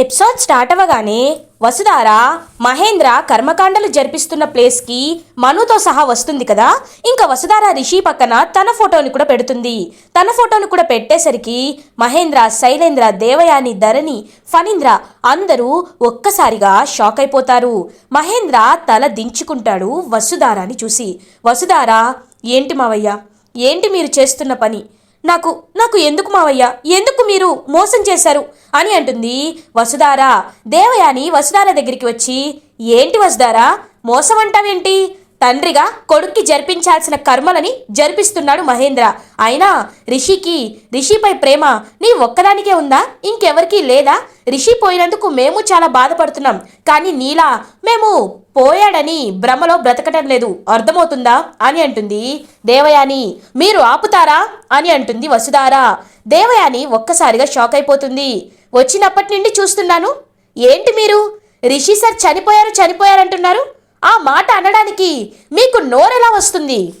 Episode start అవ్వగానే వసుధార మహేంద్ర కర్మకాండలు జరిపిస్తున్న ప్లేస్కి మనుతో సహా వస్తుంది కదా? ఇంకా వసుధార రిషి పక్కన తన ఫోటోని కూడా పెడుతుంది. తన ఫోటోని కూడా పెట్టేసరికి మహేంద్ర శైలేంద్ర దేవయాని ధరణి ఫణీంద్ర అందరూ ఒక్కసారిగా షాక్ అయిపోతారు. మహేంద్ర తల దించుకుంటాడు వసుధారాని చూసి. వసుధార ఏంటి మావయ్య? ఏంటి మీరు చేస్తున్న పని? నాకు నాకు ఎందుకు మావయ్య? ఎందుకు మీరు మోసం చేశారు? అని అంటుంది. వసుధార దేవయాని వసుధార దగ్గరికి వచ్చి ఏంటి వసుధార? మోసం అంటావేంటి తండ్రిగా కొడుక్కి జరిపించాల్సిన కర్మలని జరిపిస్తున్నాడు మహేంద్ర. అయినా రిషికి రిషిపై ప్రేమ నీ ఒక్కదానికే ఉందా? ఇంకెవరికీ లేదా? రిషి పోయినందుకు మేము చాలా బాధపడుతున్నాం. కానీ నీలా మేము పోయాడని భ్రమలో బ్రతకటం లేదు. అర్థమవుతుందా? అని అంటుంది. దేవయాని మీరు ఆపుతారా? అని అంటుంది వసుధార. దేవయాని ఒక్కసారిగా షాక్ అయిపోతుంది. వచ్చినప్పటి నుండి చూస్తున్నాను. ఏంటి మీరు? రిషి సార్ చనిపోయారు చనిపోయారంటున్నారు. ఆ మాట అనడానికి మీకు నోరెలా వస్తుంది?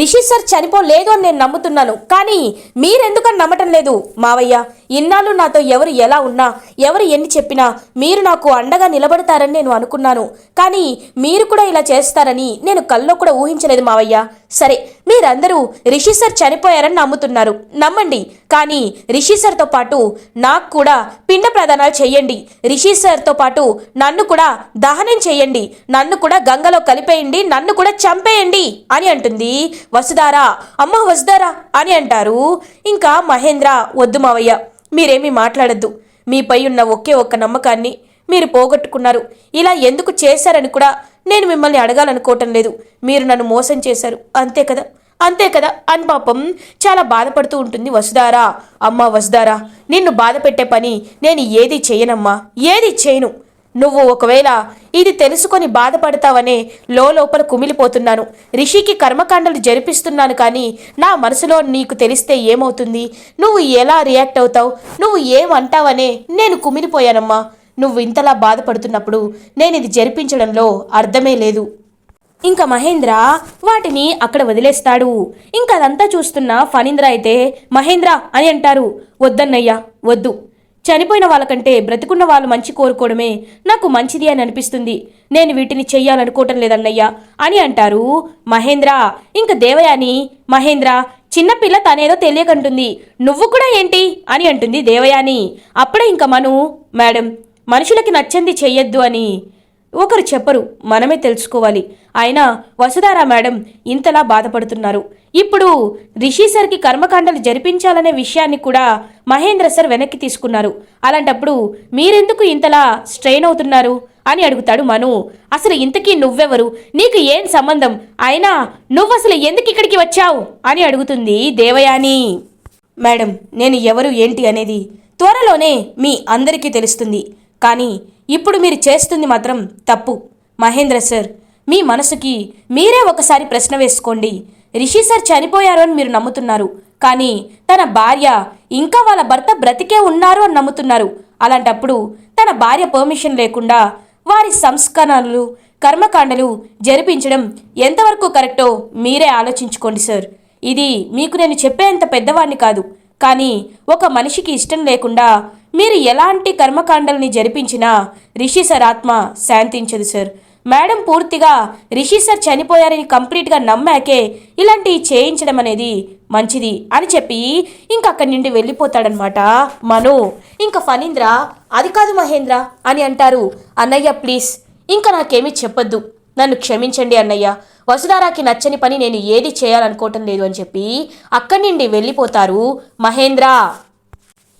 రిషి సార్ చనిపోలేదు అని నేను నమ్ముతున్నాను. కానీ మీరెందుకని నమ్మటం లేదు? మావయ్య ఇన్నాళ్ళు నాతో ఎవరు ఎలా ఉన్నా ఎవరు ఎన్ని చెప్పినా మీరు నాకు అండగా నిలబడతారని నేను అనుకున్నాను. కానీ మీరు కూడా ఇలా చేస్తారని నేను కల్లో కూడా ఊహించలేదు మావయ్య. సరే మీరందరూ రిషి సార్ చనిపోయారని నమ్ముతున్నారు. నమ్మండి. కానీ రిషి సార్తో పాటు నాకు కూడా పిండ ప్రదానాలు చేయండి. రిషి సార్తో పాటు నన్ను కూడా దహనం చేయండి. నన్ను కూడా గంగలో కలిపేయండి. నన్ను కూడా చంపేయండి అని అంటుంది. వసుధారా అమ్మ వసుధారా అని అంటారు. ఇంకా మహేంద్ర వద్దు మావయ్య మీరేమీ మాట్లాడద్దు. మీపై ఉన్న ఒకే ఒక్క నమ్మకాన్ని మీరు పోగొట్టుకున్నారు. ఇలా ఎందుకు చేశారని కూడా నేను మిమ్మల్ని అడగాలనుకోవటం లేదు. మీరు నన్ను మోసం చేశారు. అంతే కదా? అంతే కదా? అని పాపం చాలా బాధపడుతూ ఉంటుంది వసుదారా అమ్మ వసుదారా నిన్ను బాధ పెట్టే పని నేను ఏది చేయనమ్మా? ఏది చేయను? నువ్వు ఒకవేళ ఇది తెలుసుకొని బాధపడతావనే లోపల కుమిలిపోతున్నాను. రిషికి కర్మకాండలు జరిపిస్తున్నాను కానీ నా మనసులో నీకు తెలిస్తే ఏమవుతుంది? నువ్వు ఎలా రియాక్ట్ అవుతావు? నువ్వు ఏమంటావనే నేను కుమిలిపోయానమ్మా. నువ్వు ఇంతలా బాధపడుతున్నప్పుడు నేను ఇది జరిపించడంలో అర్థమే లేదు. ఇంకా మహేంద్ర వాటిని అక్కడ వదిలేస్తాడు. ఇంకా అదంతా చూస్తున్న ఫణీంద్ర అయితే మహేంద్ర అని అంటారు. వద్దన్నయ్యా వద్దు. చనిపోయిన వాళ్ళకంటే బ్రతికున్న వాళ్ళు మంచి కోరుకోవడమే నాకు మంచిది అని అనిపిస్తుంది. నేను వీటిని చెయ్యాలనుకోవటం లేదన్నయ్యా అని అంటారు మహేంద్ర. ఇంకా దేవయాని మహేంద్ర చిన్నపిల్ల తనేదో తెలియకంటుంది. నువ్వు కూడా ఏంటి? అని అంటుంది దేవయాని. అప్పుడే ఇంకా మను మేడం మనుషులకి నచ్చింది చెయ్యొద్దు అని ఒకరు చెప్పరు. మనమే తెలుసుకోవాలి. అయినా వసుధారా మేడం ఇంతలా బాధపడుతున్నారు. ఇప్పుడు రిషి సార్కి కర్మకాండలు జరిపించాలనే విషయాన్ని కూడా మహేంద్ర సార్ వెనక్కి తీసుకున్నారు. అలాంటప్పుడు మీరెందుకు ఇంతలా స్ట్రెయిన్ అవుతున్నారు? అని అడుగుతాడు మను. అసలు ఇంతకీ నువ్వెవరు? నీకు ఏం సంబంధం? అయినా నువ్వు అసలు ఎందుకు ఇక్కడికి వచ్చావు? అని అడుగుతుంది దేవయాని. మేడం నేను ఎవరు ఏంటి అనేది త్వరలోనే మీ అందరికీ తెలుస్తుంది. కానీ ఇప్పుడు మీరు చేస్తుంది మాత్రం తప్పు. మహేంద్ర సార్ మీ మనసుకి మీరే ఒకసారి ప్రశ్న వేసుకోండి. రిషి సార్ చనిపోయారు అని మీరు నమ్ముతున్నారు. కానీ తన భార్య ఇంకా వాళ్ళ భర్త బ్రతికే ఉన్నారు అని నమ్ముతున్నారు. అలాంటప్పుడు తన భార్య పర్మిషన్ లేకుండా వారి సంస్కరణలు కర్మకాండలు జరిపించడం ఎంతవరకు కరెక్టో మీరే ఆలోచించుకోండి సార్. ఇది మీకు నేను చెప్పేంత పెద్దవాడిని కాదు. కానీ ఒక మనిషికి ఇష్టం లేకుండా మీరు ఎలాంటి కర్మకాండల్ని జరిపించినా రిషి సార్ ఆత్మ శాంతించదు సార్. మేడం పూర్తిగా రిషి సార్ చనిపోయారని కంప్లీట్గా నమ్మాకే ఇలాంటివి చేయించడం అనేది మంచిది అని చెప్పి ఇంక అక్కడి నుండి వెళ్ళిపోతాడనమాట మను ఇంక ఫణీంద్ర అది కాదు మహేంద్ర అని అంటారు. అన్నయ్య ప్లీజ్ ఇంకా నాకేమీ చెప్పొద్దు. నన్ను క్షమించండి అన్నయ్య. వసుధారాకి నచ్చని పని నేను ఏది చేయాలనుకోవటం లేదు అని చెప్పి అక్కడి నుండి వెళ్ళిపోతారు మహేంద్ర.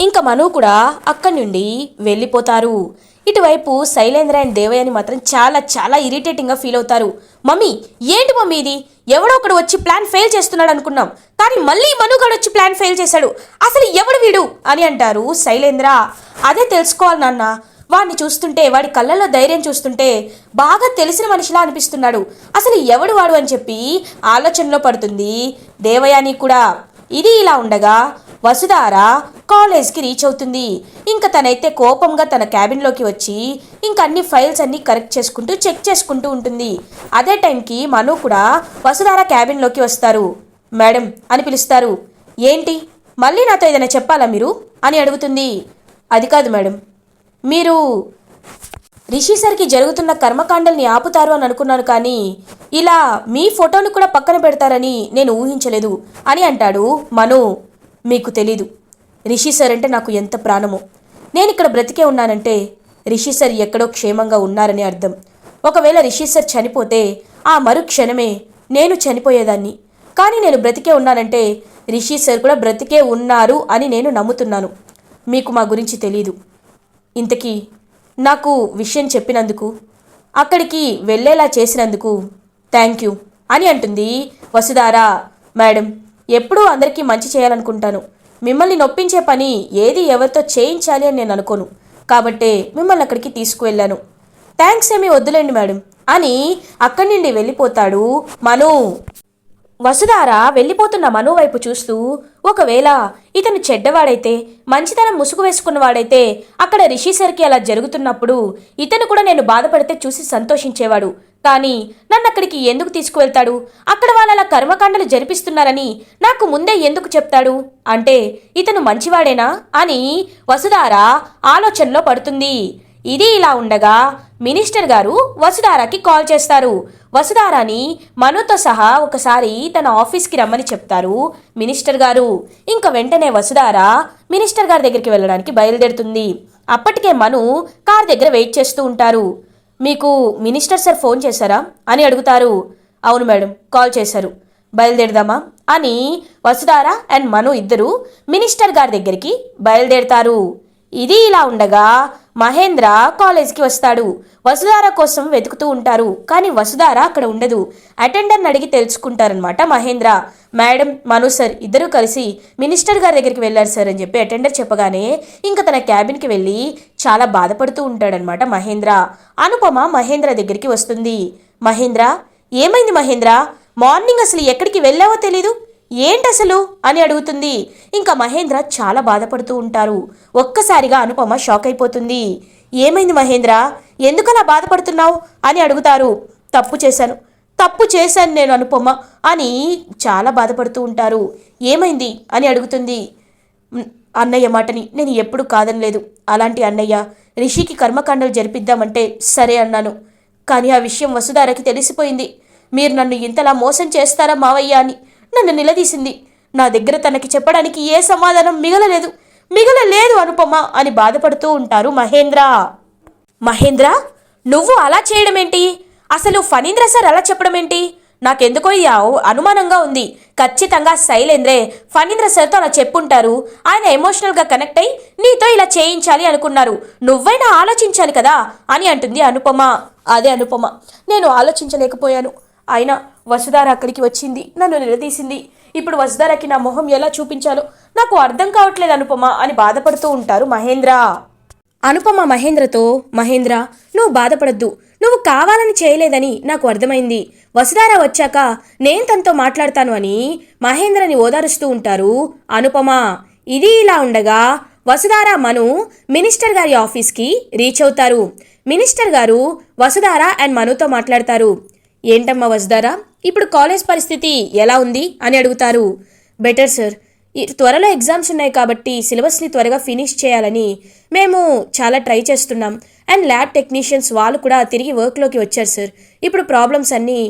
ఇంకా మను కూడా అక్కడి నుండి వెళ్ళిపోతారు. ఇటువైపు శైలేంద్ర అండ్ దేవయ్యని మాత్రం చాలా చాలా ఇరిటేటింగ్గా ఫీల్ అవుతారు. మమ్మీ ఏంటి మమ్మీ ఇది? ఎవడో ఒకడు వచ్చి ప్లాన్ ఫెయిల్ చేస్తున్నాడు అనుకున్నాం. కానీ మళ్ళీ మనుగాడు వచ్చి ప్లాన్ ఫెయిల్ చేశాడు. అసలు ఎవడు వీడు? అని అంటారు శైలేంద్ర. అదే తెలుసుకోవాలి నాన్న. వాడిని చూస్తుంటే వాడి కళ్ళల్లో ధైర్యం చూస్తుంటే బాగా తెలిసిన మనిషిలా అనిపిస్తున్నాడు. అసలు ఎవడు వాడు అని చెప్పి ఆలోచనలో పడుతుంది దేవయాని కూడా. ఇది ఇలా ఉండగా వసుధార కాలేజ్కి రీచ్ అవుతుంది. ఇంకా తనైతే కోపంగా తన క్యాబిన్లోకి వచ్చి ఇంకా అన్ని ఫైల్స్ అన్ని కరెక్ట్ చేసుకుంటూ చెక్ చేసుకుంటూ ఉంటుంది. అదే టైంకి మను కూడా వసుధార క్యాబిన్లోకి వస్తారు. మేడం అని పిలుస్తారు. ఏంటి? మళ్ళీ నాతో ఏదైనా చెప్పాలా మీరు? అని అడుగుతుంది. అది కాదు మేడం. మీరు రిషి సార్కి జరుగుతున్న కర్మకాండల్ని ఆపుతారు అని అనుకున్నాను కానీ ఇలా మీ ఫోటోని కూడా పక్కన పెడతారని నేను ఊహించలేదు అని అంటాడు మను. మీకు తెలీదు. రిషి సార్ అంటే నాకు ఎంత ప్రాణమో. నేను ఇక్కడ బ్రతికే ఉన్నానంటే రిషి సార్ ఎక్కడో క్షేమంగా ఉన్నారని అర్థం. ఒకవేళ రిషి సార్ చనిపోతే ఆ మరు క్షణమే నేను చనిపోయేదాన్ని. కానీ నేను బ్రతికే ఉన్నానంటే రిషి సార్ కూడా బ్రతికే ఉన్నారు అని నేను నమ్ముతున్నాను. మీకు మా గురించి తెలీదు. ఇంతకీ నాకు విషయం చెప్పినందుకు అక్కడికి వెళ్ళేలా చేసినందుకు థ్యాంక్ యూ అని అంటుంది వసుధారా మేడం. ఎప్పుడూ అందరికీ మంచి చేయాలనుకుంటాను. మిమ్మల్ని నొప్పించే పని ఏది ఎవరితో చేయించాలి అని నేను అనుకోను. కాబట్టే మిమ్మల్ని అక్కడికి తీసుకువెళ్ళాను. థ్యాంక్స్ ఏమీ వద్దులేండి మేడం. అని అక్కడి నుండి వెళ్ళిపోతాడు మను. వసుధార వెళ్ళిపోతున్న మను వైపు చూస్తూ ఒకవేళ ఇతను చెడ్డవాడైతే మంచితనం ముసుగు వేసుకున్నవాడైతే అక్కడ రిషి సర్కి అలా జరుగుతున్నప్పుడు ఇతను కూడా నేను బాధపడితే చూసి సంతోషించేవాడు. కానీ అక్కడికి ఎందుకు తీసుకువెళ్తాడు? అక్కడ వాళ్ళలా కర్మకాండలు జరిపిస్తున్నారని నాకు ముందే ఎందుకు చెప్తాడు? అంటే ఇతను మంచివాడేనా? అని వసుధార ఆలోచనలో పడుతుంది. ఇది ఇలా ఉండగా మినిస్టర్ గారు వసుధారాకి కాల్ చేస్తారు. వసుధారాని మనుతో సహా ఒకసారి తన ఆఫీస్కి రమ్మని చెప్తారు మినిస్టర్ గారు. ఇంకా వెంటనే వసుధార మినిస్టర్ గారి దగ్గరికి వెళ్ళడానికి బయలుదేరుతుంది. అప్పటికే మను కార్ దగ్గర వెయిట్ చేస్తూ ఉంటారు. మీకు మినిస్టర్ సార్ ఫోన్ చేశారా? అని అడుగుతారు. అవును మేడం కాల్ చేశారు. బయలుదేరదామా? అని వసుధార అండ్ మను ఇద్దరు మినిస్టర్ గారి దగ్గరికి బయలుదేరతారు. ఇది ఇలా ఉండగా మహేంద్ర కాలేజ్కి వస్తాడు. వసుధార కోసం వెతుకుతూ ఉంటారు. కానీ వసుధార అక్కడ ఉండదు. అటెండర్ని అడిగి తెలుసుకుంటారనమాట మహేంద్ర. మేడం మను సార్ ఇద్దరూ కలిసి మినిస్టర్ గారి దగ్గరికి వెళ్ళారు సార్ అని చెప్పి అటెండర్ చెప్పగానే ఇంకా తన క్యాబిన్కి వెళ్ళి చాలా బాధపడుతూ ఉంటాడనమాట మహేంద్ర. అనుపమ మహేంద్ర దగ్గరికి వస్తుంది. మహేంద్ర ఏమైంది మహేంద్ర? మార్నింగ్ అసలు ఎక్కడికి వెళ్ళావో తెలీదు? ఏంటసలు అని అడుగుతుంది. ఇంకా మహేంద్ర చాలా బాధపడుతూ ఉంటారు. ఒక్కసారిగా అనుపమ షాక్ అయిపోతుంది. ఏమైంది మహేంద్ర? ఎందుకలా బాధపడుతున్నావు? అని అడుగుతారు. తప్పు చేశాను. తప్పు చేశాను నేను అనుపమ అని చాలా బాధపడుతూ ఉంటారు. ఏమైంది? అని అడుగుతుంది. అన్నయ్య మాటని నేను ఎప్పుడు కాదనలేదు. అలాంటి అన్నయ్య రిషికి కర్మకాండలు జరిపిద్దామంటే సరే అన్నాను. కానీ ఆ విషయం వసుధారకి తెలిసిపోయింది. మీరు నన్ను ఇంతలా మోసం చేస్తారా మావయ్య అని నన్ను నిలదీసింది. నా దగ్గర తనకి చెప్పడానికి ఏ సమాధానం మిగలలేదు. మిగలలేదు అనుపమ అని బాధపడుతూ ఉంటారు మహేంద్ర. మహేంద్ర నువ్వు అలా చేయడం ఏంటి అసలు ఫణీంద్ర సార్ అలా చెప్పడం ఏంటి నాకెందుకో ఈ అనుమానంగా ఉంది. ఖచ్చితంగా శైలేంద్రే ఫణీంద్ర సార్తో అలా చెప్పుంటారు. ఆయన ఎమోషనల్గా కనెక్ట్ అయి నీతో ఇలా చేయించాలి అనుకున్నారు. నువ్వైనా ఆలోచించాలి కదా? అని అంటుంది అనుపమ. అదే అనుపమ. నేను ఆలోచించలేకపోయాను. ఆయన వసుధార అక్కడికి వచ్చింది. నన్ను నిలదీసింది. ఇప్పుడు వసుధారకి నా మొహం ఎలా చూపించాలో నాకు అర్థం కావట్లేదు అనుపమ అని బాధపడుతూ ఉంటారు మహేంద్ర. అనుపమ మహేంద్రతో మహేంద్ర నువ్వు బాధపడద్దు. నువ్వు కావాలని చేయలేదని నాకు అర్థమైంది. వసుధార వచ్చాక నేను తనతో మాట్లాడతాను అని మహేంద్రని ఓదారుస్తూ ఉంటారు అనుపమ. ఇది ఇలా ఉండగా వసుధార మను మినిస్టర్ గారి ఆఫీస్కి రీచ్ అవుతారు. మినిస్టర్ గారు వసుధార అండ్ మనుతో మాట్లాడతారు. ఏంటమ్మా వసుధార ఇప్పుడు కాలేజ్ పరిస్థితి ఎలా ఉంది అని అడుగుతారు. బెటర్ సార్ త్వరలో ఎగ్జామ్స్ ఉన్నాయి కాబట్టి సిలబస్ని త్వరగా ఫినిష్ చేయాలని మేము చాలా ట్రై చేస్తున్నాం. అండ్ ల్యాబ్ టెక్నీషియన్స్ వాళ్ళు కూడా తిరిగి వర్క్లోకి వచ్చారు సార్ ఇప్పుడు ప్రాబ్లమ్స్ అన్నీ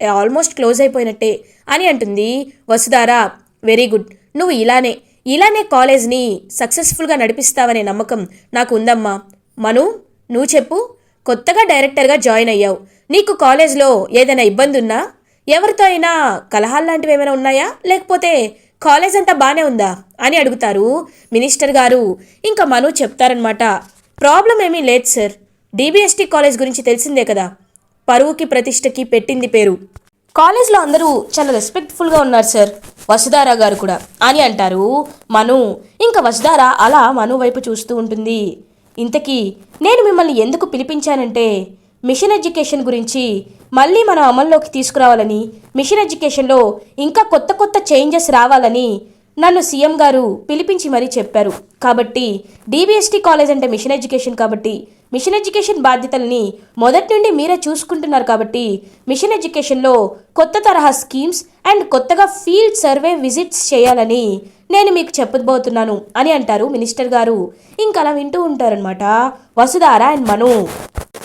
eh, ఆల్మోస్ట్ క్లోజ్ అయిపోయినట్టే అని అంటుంది వసుధారా. వెరీ గుడ్ నువ్వు ఇలానే ఇలానే కాలేజ్ని సక్సెస్ఫుల్గా నడిపిస్తావనే నమ్మకం నాకు ఉందమ్మా. మను నువ్వు చెప్పు. కొత్తగా డైరెక్టర్గా జాయిన్ అయ్యావు. నీకు కాలేజ్లో ఏదైనా ఇబ్బంది ఉన్నా ఎవరితో అయినా కలహాలు లాంటివి ఏమైనా ఉన్నాయా? లేకపోతే కాలేజ్ అంతా బాగానే ఉందా? అని అడుగుతారు మినిస్టర్ గారు. ఇంకా మను చెప్తారనమాట ప్రాబ్లం ఏమీ లేదు సార్. డీబీఎస్టీ కాలేజ్ గురించి తెలిసిందే కదా. పరువుకి ప్రతిష్టకి పెట్టింది పేరు. కాలేజ్లో అందరూ చాలా రెస్పెక్ట్ఫుల్గా ఉన్నారు సార్. వసుధారా గారు కూడా. అని అంటారు మను. ఇంకా వసుధారా అలా మను వైపు చూస్తూ ఉంటుంది. ఇంతకీ నేను మిమ్మల్ని ఎందుకు పిలిపించానంటే మిషన్ ఎడ్యుకేషన్ గురించి మళ్ళీ మనం అమల్లోకి తీసుకురావాలని మిషన్ ఎడ్యుకేషన్లో ఇంకా కొత్త కొత్త చేంజెస్ రావాలని నన్ను సీఎం గారు పిలిపించి మరీ చెప్పారు. కాబట్టి డీబీఎస్టీ కాలేజ్ అంటే మిషన్ ఎడ్యుకేషన్ కాబట్టి మిషన్ ఎడ్యుకేషన్ బాధ్యతల్ని మొదటి నుండి మీరే చూసుకుంటున్నారు కాబట్టి మిషన్ ఎడ్యుకేషన్లో కొత్త తరహా స్కీమ్స్ అండ్ కొత్తగా ఫీల్డ్ సర్వే విజిట్స్ చేయాలని నేను మీకు చెప్పబోతున్నాను అని అంటారు మినిస్టర్ గారు. ఇంకా అలా వింటూ ఉంటారనమాట వసుధార అండ్ మను.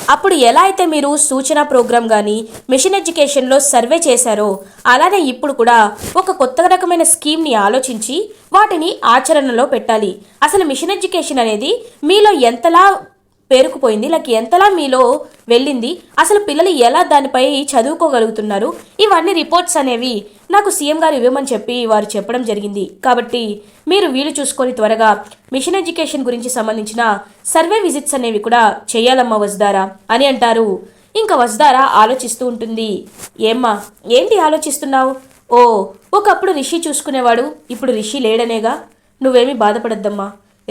అప్పుడు ఎలా అయితే మీరు సూచన ప్రోగ్రామ్ కానీ మిషన్ ఎడ్యుకేషన్లో సర్వే చేశారో అలానే ఇప్పుడు కూడా ఒక కొత్త రకమైన స్కీమ్ని ఆలోచించి వాటిని ఆచరణలో పెట్టాలి. అసలు మిషన్ ఎడ్యుకేషన్ అనేది మీలో ఎంతలా పేరుకుపోయింది లైక్ ఎంతలా మీలో వెళ్ళింది అసలు పిల్లలు ఎలా దానిపై చదువుకోగలుగుతున్నారు ఇవన్నీ రిపోర్ట్స్ అనేవి నాకు సీఎం గారు ఇవ్వమని చెప్పి వారు చెప్పడం జరిగింది. కాబట్టి మీరు వీలు చూసుకొని త్వరగా మిషన్ ఎడ్యుకేషన్ గురించి సంబంధించిన సర్వే విజిట్స్ అనేవి కూడా చేయాలమ్మా వజ్దారా అని అంటారు. ఇంకా వజ్దారా ఆలోచిస్తూ ఉంటుంది. ఏమ్మా ఏంటి ఆలోచిస్తున్నావు? ఓ ఒకప్పుడు రిషి చూసుకునేవాడు ఇప్పుడు రిషి లేడనేగా? నువ్వేమీ బాధపడద్దమ్మా.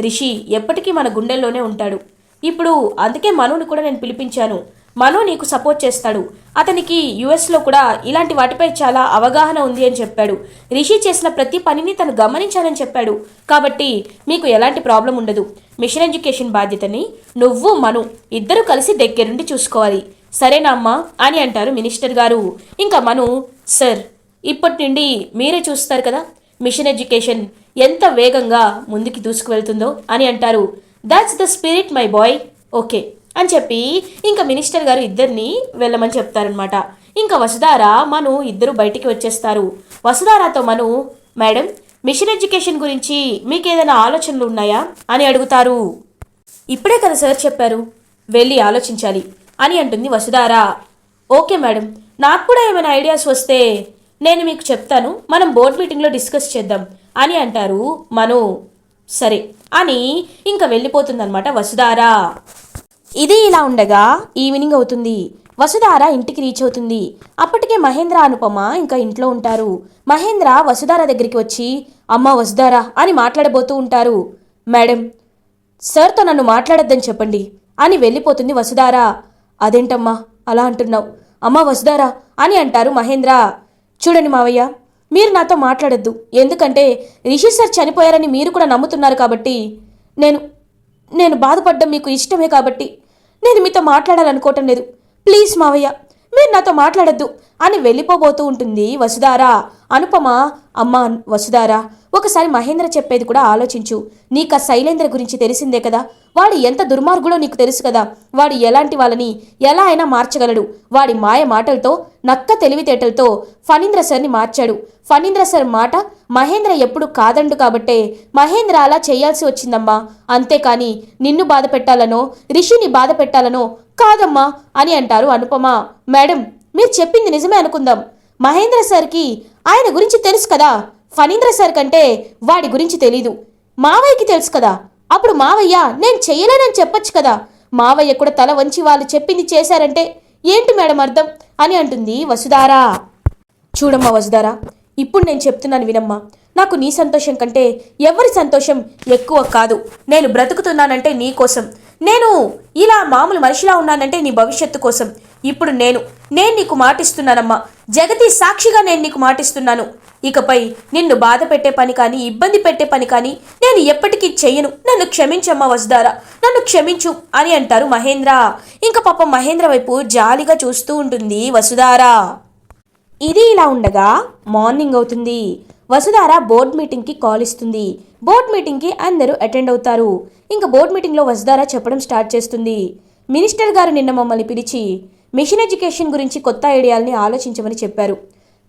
రిషి ఎప్పటికీ మన గుండెల్లోనే ఉంటాడు. ఇప్పుడు అందుకే మనోని కూడా నేను పిలిపించాను. మనో నీకు సపోర్ట్ చేస్తాడు. అతనికి యుఎస్లో కూడా ఇలాంటి వాటిపై చాలా అవగాహన ఉంది అని చెప్పాడు. రిషి చేసిన ప్రతి పనిని తను గమనించాలని చెప్పాడు. కాబట్టి మీకు ఎలాంటి ప్రాబ్లం ఉండదు. మిషన్ ఎడ్యుకేషన్ బాధ్యతని నువ్వు మను ఇద్దరు కలిసి దగ్గరుండి చూసుకోవాలి. సరేనా అమ్మా? అని అంటారు మినిస్టర్ గారు. ఇంకా మను సార్ ఇప్పటి నుండి మీరే చూస్తారు కదా? మిషన్ ఎడ్యుకేషన్ ఎంత వేగంగా ముందుకి దూసుకువెళ్తుందో అని అంటారు. That's the spirit my boy okay అని చెప్పి ఇంకా మినిస్టర్ గారు ఇద్దరిని వెళ్ళమని చెప్తారనమాట ఇంకా వసుధార మను ఇద్దరు బయటికి వచ్చేస్తారు. వసుధారాతో మను మేడం మిషన్ ఎడ్యుకేషన్ గురించి మీకు ఏదైనా ఆలోచనలు ఉన్నాయా? అని అడుగుతారు. ఇప్పుడే కదా సార్ చెప్పారు. వెళ్ళి ఆలోచించాలి అని అంటుంది వసుధార. ఓకే మేడం నాకు కూడా ఏమైనా ఐడియాస్ వస్తే నేను మీకు చెప్తాను. మనం బోర్డ్ మీటింగ్లో డిస్కస్ చేద్దాం అని అంటారు మను. సరే అని ఇంకా వెళ్ళిపోతుందన్నమాట వసుధార. ఇది ఇలా ఉండగా ఈవినింగ్ అవుతుంది. వసుధార ఇంటికి రీచ్ అవుతుంది. అప్పటికే మహేంద్ర అనుపమ ఇంకా ఇంట్లో ఉంటారు. మహేంద్ర వసుధార దగ్గరికి వచ్చి అమ్మ వసుధార అని మాట్లాడబోతూ ఉంటారు. మేడం సార్తో నన్ను మాట్లాడొద్దని చెప్పండి అని వెళ్ళిపోతుంది వసుధార. అదేంటమ్మా అలా అంటున్నావు. అమ్మ వసుధార అని అంటారు మహేంద్ర. చూడండి మావయ్య మీరు నాతో మాట్లాడొద్దు. ఎందుకంటే రిషి సార్ చనిపోయారని మీరు కూడా నమ్ముతున్నారు కాబట్టి నేను నేను బాధపడ్డం మీకు ఇష్టమే కాబట్టి నేను మీతో మాట్లాడాలనుకోవటం లేదు. ప్లీజ్ మావయ్య మీరు నాతో మాట్లాడొద్దు. అని వెళ్ళిపోబోతూ ఉంటుంది వసుధార. అనుపమ అమ్మ వసుధార ఒకసారి మహేంద్ర చెప్పేది కూడా ఆలోచించు. నీకు ఆ శైలేంద్ర గురించి తెలిసిందే కదా? వాడు ఎంత దుర్మార్గుడో నీకు తెలుసు కదా? వాడు ఎలాంటి వాళ్ళని ఎలా అయినా మార్చగలడు. వాడి మాయ మాటలతో నక్క తెలివితేటలతో ఫణీంద్ర సార్ని మార్చాడు. ఫణీంద్ర సార్ మాట మహేంద్ర ఎప్పుడు కాదండు కాబట్టే మహేంద్ర అలా చేయాల్సి వచ్చిందమ్మా. అంతేకాని నిన్ను బాధ పెట్టాలనో రిషిని బాధ పెట్టాలనో కాదమ్మా అని అంటారు అనుపమ. మేడం మీరు చెప్పింది నిజమే అనుకుందాం. మహేంద్ర సార్కి ఆయన గురించి తెలుసు కదా. ఫణీంద్ర సార్ కంటే వాడి గురించి తెలీదు. మావయ్యకి తెలుసు కదా. అప్పుడు మావయ్య నేను చెయ్యలేనని చెప్పొచ్చు కదా. మావయ్య కూడా తల వంచి వాళ్ళు చెప్పింది చేశారంటే ఏంటి మేడం అర్థం? అని అంటుంది వసుధారా. చూడమ్మా వసుధారా ఇప్పుడు నేను చెప్తున్నాను వినమ్మా. నాకు నీ సంతోషం కంటే ఎవరి సంతోషం ఎక్కువ కాదు. నేను బ్రతుకుతున్నానంటే నీ కోసం. నేను ఇలా మామూలు మనిషిలా ఉన్నానంటే నీ భవిష్యత్తు కోసం. ఇప్పుడు నేను నేను నీకు మాటిస్తున్నానమ్మా. జగతి సాక్షిగా నేను నీకు మాటిస్తున్నాను. ఇకపై నిన్ను బాధ పెట్టే పని కానీ ఇబ్బంది పెట్టే పని కానీ నేను ఎప్పటికీ చెయ్యను నన్ను క్షమించమ్మా వసుదారా నన్ను క్షమించు అని అంటారు మహేంద్ర. ఇంకా పాపం మహేంద్ర వైపు జాలిగా చూస్తూ ఉంటుంది వసుధారా. ఇది ఇలా ఉండగా మార్నింగ్ అవుతుంది. వసుధార బోర్డ్ మీటింగ్కి కాల్ ఇస్తుంది. బోర్డ్ మీటింగ్కి అందరూ అటెండ్ అవుతారు. ఇంకా బోర్డ్ మీటింగ్లో వసుధార చెప్పడం స్టార్ట్ చేస్తుంది. మినిస్టర్ గారు నిన్న మమ్మల్ని పిలిచి మిషన్ ఎడ్యుకేషన్ గురించి కొత్త ఐడియాల్ని ఆలోచించమని చెప్పారు.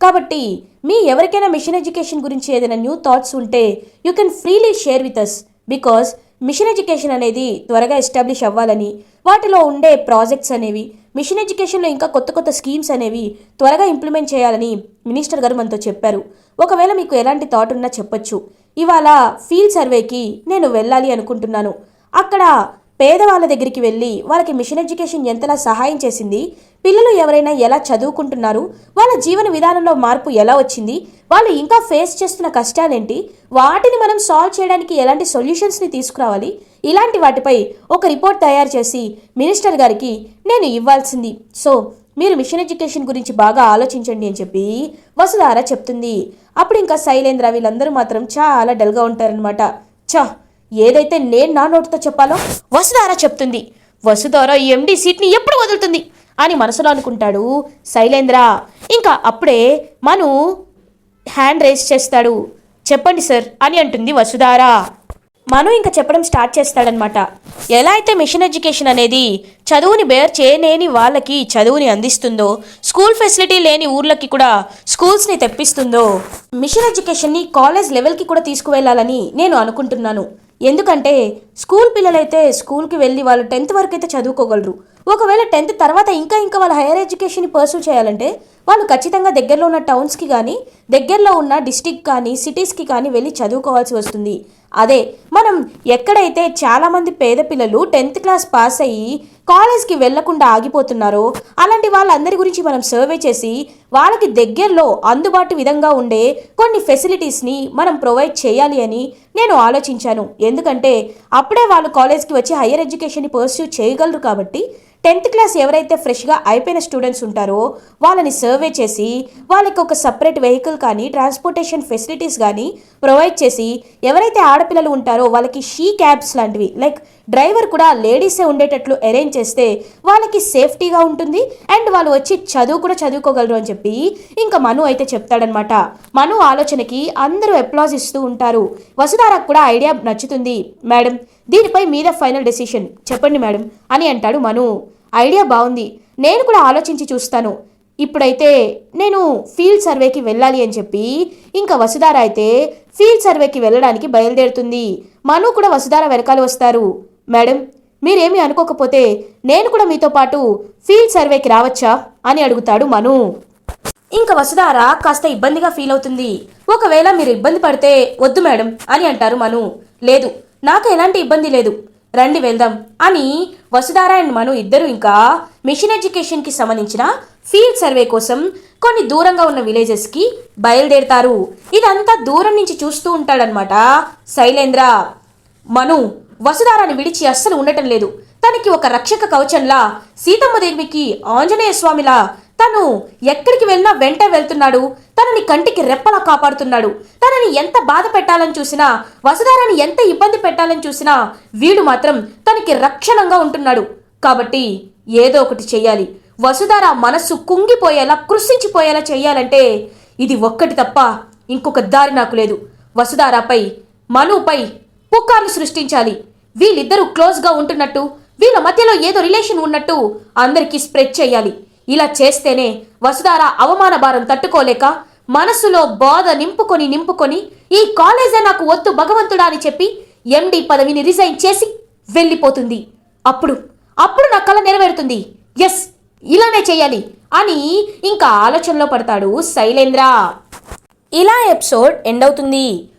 కాబట్టి మీ ఎవరికైనా మిషన్ ఎడ్యుకేషన్ గురించి ఏదైనా న్యూ థాట్స్ ఉంటే you can freely share with us because mission education అనేది త్వరగా ఎస్టాబ్లిష్ అవ్వాలని వాటిలో ఉండే ప్రాజెక్ట్స్ అనేవి మిషన్ ఎడ్యుకేషన్లో ఇంకా కొత్త కొత్త స్కీమ్స్ అనేవి త్వరగా ఇంప్లిమెంట్ చేయాలని మినిస్టర్ గారు మనతో చెప్పారు. ఒకవేళ మీకు ఎలాంటి థాట్ ఉన్నా చెప్పొచ్చు. ఇవాళ ఫీల్డ్ సర్వేకి నేను వెళ్ళాలి అనుకుంటున్నాను. అక్కడ పేదవాళ్ళ దగ్గరికి వెళ్ళి వాళ్ళకి మిషన్ ఎడ్యుకేషన్ ఎంతలా సహాయం చేసింది పిల్లలు ఎవరైనా ఎలా చదువుకుంటున్నారు వాళ్ళ జీవన విధానంలో మార్పు ఎలా వచ్చింది వాళ్ళు ఇంకా ఫేస్ చేస్తున్న కష్టాలేంటి వాటిని మనం సాల్వ్ చేయడానికి ఎలాంటి సొల్యూషన్స్ని తీసుకురావాలి ఇలాంటి వాటిపై ఒక రిపోర్ట్ తయారు చేసి మినిస్టర్ గారికి నేను ఇవ్వాల్సింది. సో మీరు మిషన్ ఎడ్యుకేషన్ గురించి బాగా ఆలోచించండి అని చెప్పి వసుధార చెప్తుంది. అప్పుడు ఇంకా శైలేంద్ర వీళ్ళందరూ మాత్రం చాలా డల్గా ఉంటారనమాట చా ఏదైతే నేను నా నోటితో చెప్పాలో వసుధార చెప్తుంది. వసుధార ఈ ఎండి సీట్ని ఎప్పుడు వదులుతుంది? అని మనసులో అనుకుంటాడు శైలేంద్ర. ఇంకా అప్పుడే మను హ్యాండ్ రేస్ చేస్తాడు. చెప్పండి సార్ అని అంటుంది వసుధార. మను ఇంకా చెప్పడం స్టార్ట్ చేస్తాడనమాట ఎలా అయితే మిషన్ ఎడ్యుకేషన్ అనేది చదువుని బేర్ చేయలేని వాళ్ళకి చదువుని అందిస్తుందో స్కూల్ ఫెసిలిటీ లేని ఊర్లకి కూడా స్కూల్స్ని తెప్పిస్తుందో మిషన్ ఎడ్యుకేషన్ని కాలేజ్ లెవెల్కి కూడా తీసుకువెళ్ళాలని నేను అనుకుంటున్నాను. ఎందుకంటే స్కూల్ పిల్లలైతే స్కూల్కి వెళ్ళి వాళ్ళు టెన్త్ వరకు అయితే చదువుకోగలరు. ఒకవేళ టెన్త్ తర్వాత ఇంకా ఇంకా వాళ్ళ హైయర్ ఎడ్యుకేషన్ పర్సూ చేయాలంటే వాళ్ళు ఖచ్చితంగా దగ్గరలో ఉన్న టౌన్స్కి కానీ దగ్గరలో ఉన్న డిస్టిక్ కానీ సిటీస్కి కానీ వెళ్ళి చదువుకోవాల్సి వస్తుంది. అదే మనం ఎక్కడైతే చాలామంది పేద పిల్లలు టెన్త్ క్లాస్ పాస్ అయ్యి కాలేజ్కి వెళ్ళకుండా ఆగిపోతున్నారో. అలాంటి వాళ్ళందరి గురించి మనం సర్వే చేసి వాళ్ళకి దగ్గరలో అందుబాటు విధంగా ఉండే కొన్ని ఫెసిలిటీస్ని మనం ప్రొవైడ్ చేయాలి అని నేను ఆలోచించాను. ఎందుకంటే అప్పుడే వాళ్ళు కాలేజ్కి వచ్చి హయ్యర్ ఎడ్యుకేషన్ని పర్స్యూ చేయగలరు కాబట్టి టెన్త్ క్లాస్ ఎవరైతే ఫ్రెష్గా అయిపోయిన స్టూడెంట్స్ ఉంటారో వాళ్ళని సర్వే చేసి వాళ్ళకి ఒక సపరేట్ వెహికల్ కానీ ట్రాన్స్పోర్టేషన్ ఫెసిలిటీస్ కానీ ప్రొవైడ్ చేసి ఎవరైతే ఆడపిల్లలు ఉంటారో వాళ్ళకి షీ క్యాబ్స్ లాంటివి లైక్ డ్రైవర్ కూడా లేడీసే ఉండేటట్లు అరేంజ్ చేస్తే వాళ్ళకి సేఫ్టీగా ఉంటుంది అండ్ వాళ్ళు వచ్చి చదువు కూడా చదువుకోగలరు అని చెప్పి ఇంకా మను అయితే చెప్తాడనమాట మను ఆలోచనకి అందరూ అప్లాజ్ ఇస్తూ ఉంటారు. వసుధారకు కూడా ఐడియా నచ్చుతుంది. మేడం దీనిపై మీద ఫైనల్ డెసిషన్ చెప్పండి మేడం అని అంటాడు మను. ఐడియా బాగుంది. నేను కూడా ఆలోచించి చూస్తాను. ఇప్పుడైతే నేను ఫీల్డ్ సర్వేకి వెళ్ళాలి అని చెప్పి ఇంకా వసుధార అయితే ఫీల్డ్ సర్వేకి వెళ్ళడానికి బయలుదేరుతుంది. మను కూడా వసుధార వెనకాల వస్తారు. మేడం మీరేమీ అనుకోకపోతే నేను కూడా మీతో పాటు ఫీల్డ్ సర్వేకి రావచ్చా? అని అడుగుతాడు మను. ఇంకా వసుధార కాస్త ఇబ్బందిగా ఫీల్ అవుతుంది. ఒకవేళ మీరు ఇబ్బంది పడితే వద్దు మేడం అని అంటారు మను. లేదు నాకు ఎలాంటి ఇబ్బంది లేదు. రండి వెళ్దాం అని వసుధార అండ్ మను ఇద్దరు ఇంకా మిషన్ ఎడ్యుకేషన్కి సంబంధించిన ఫీల్డ్ సర్వే కోసం కొన్ని దూరంగా ఉన్న విలేజెస్కి బయలుదేరతారు. ఇదంతా దూరం నుంచి చూస్తూ ఉంటాడనమాట శైలేంద్ర మను వసుధారాన్ని విడిచి అస్సలు ఉండటం లేదు. తనకి ఒక రక్షక కవచంలా సీతమ్మదేవికి ఆంజనేయ స్వామిలా తను ఎక్కడికి వెళ్ళినా వెంట వెళ్తున్నాడు. తనని కంటికి రెప్పలా కాపాడుతున్నాడు. తనని ఎంత బాధ పెట్టాలని చూసినా వసుధారాన్ని ఎంత ఇబ్బంది పెట్టాలని చూసినా వీడు మాత్రం తనకి రక్షణంగా ఉంటున్నాడు. కాబట్టి ఏదో ఒకటి చెయ్యాలి. వసుధార మనస్సు కుంగిపోయేలా కృషించిపోయేలా చెయ్యాలంటే ఇది ఒక్కటి తప్ప ఇంకొక దారి నాకు లేదు. వసుధారాపై మనుపై పుకార్లు సృష్టించాలి. వీళ్ళిద్దరూ క్లోజ్గా ఉంటున్నట్టు వీళ్ళ మధ్యలో ఏదో రిలేషన్ ఉన్నట్టు అందరికీ స్ప్రెడ్ చేయాలి. ఇలా చేస్తేనే వసుధార అవమాన భారం తట్టుకోలేక మనసులో బాధ నింపుకొని నింపుకొని ఈ కాలేజే నాకు వద్దు భగవంతుడా అని చెప్పి ఎండి పదవిని రిజైన్ చేసి వెళ్ళిపోతుంది. అప్పుడు అప్పుడు నా కళ నెరవేరుతుంది. ఎస్ ఇలానే చేయాలి అని ఇంకా ఆలోచనలో పడతాడు శైలేంద్ర. ఇలా ఎపిసోడ్ ఎండ్ అవుతుంది.